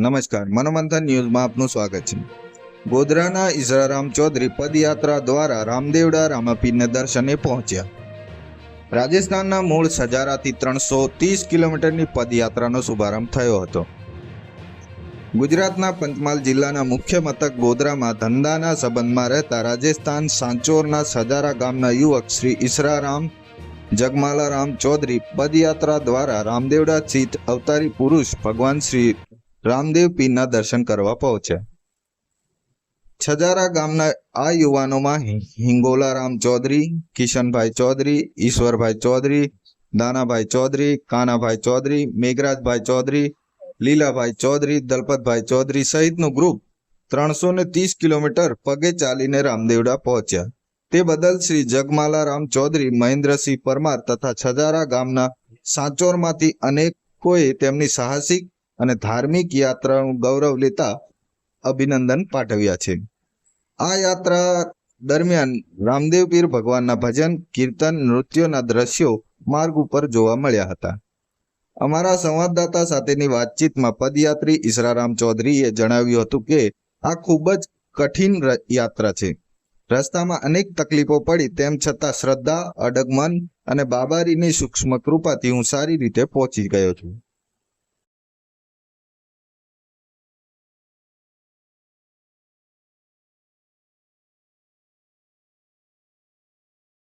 નમસ્કાર, મનોમંથન ન્યૂઝમાં આપનું સ્વાગત છે. ગોધરાના ઈસરારામ ચૌધરી પદયાત્રા દ્વારા રામદેવડા રામાપીરને દર્શને પહોંચ્યા. રાજસ્થાનના મૂળ સજારાથી ત્રણસો ત્રીસ કિલોમીટરની પદયાત્રાનો શુભારંભ થયો હતો. ગુજરાતના પંચમહાલ જિલ્લાના મુખ્ય મથક ગોધરામાં ધંધાના સંબંધમાં રહેતા રાજસ્થાન સાંચોરના સજારા ગામના યુવક શ્રી ઈશરારામ જગમાલારામ ચૌધરી પદયાત્રા દ્વારા રામદેવડા સ્થિત અવતારી પુરુષ ભગવાન શ્રી રામદેવ પીરના દર્શન કરવા પહોંચ્યા. છજારા ગામના આ યુવાનોમાં હિંગોલારામ ચૌધરી, કિશનભાઈ ચૌધરી, ઈશ્વરભાઈ ચૌધરી, દાનાભાઈ ચૌધરી, કાનાભાઈ ચૌધરી, મેઘરાજભાઈ ચૌધરી, લીલાભાઈ ચૌધરી, દલપતભાઈ ચૌધરી સહિતનું ગ્રુપ ત્રણસો ને ત્રીસ કિલોમીટર પગે ચાલીને રામદેવડા પહોંચ્યા. તે બદલ શ્રી જગમાલારામ ચૌધરી, મહેન્દ્રસિંહ પરમાર તથા છજારા ગામના સાંચોરમાંથી અનેકોએ તેમની સાહસિક અને ધાર્મિક યાત્રાનું ગૌરવ લેતા અભિનંદન પાઠવ્યા છે. આ યાત્રા દરમિયાન રામદેવ પીર ભગવાનના ભજન, કીર્તન, નૃત્યોના દ્રશ્યો માર્ગ ઉપર જોવા મળ્યા હતા. અમારા સંવાદદાતા સાથેની વાતચીતમાં પદયાત્રી ઈશરારામ ચૌધરીએ જણાવ્યું હતું કે આ ખૂબ જ કઠિન યાત્રા છે. રસ્તામાં અનેક તકલીફો પડી, તેમ છતાં શ્રદ્ધા, અડગમન અને બાબારીની સૂક્ષ્મ કૃપાથી હું સારી રીતે પહોંચી ગયો છું.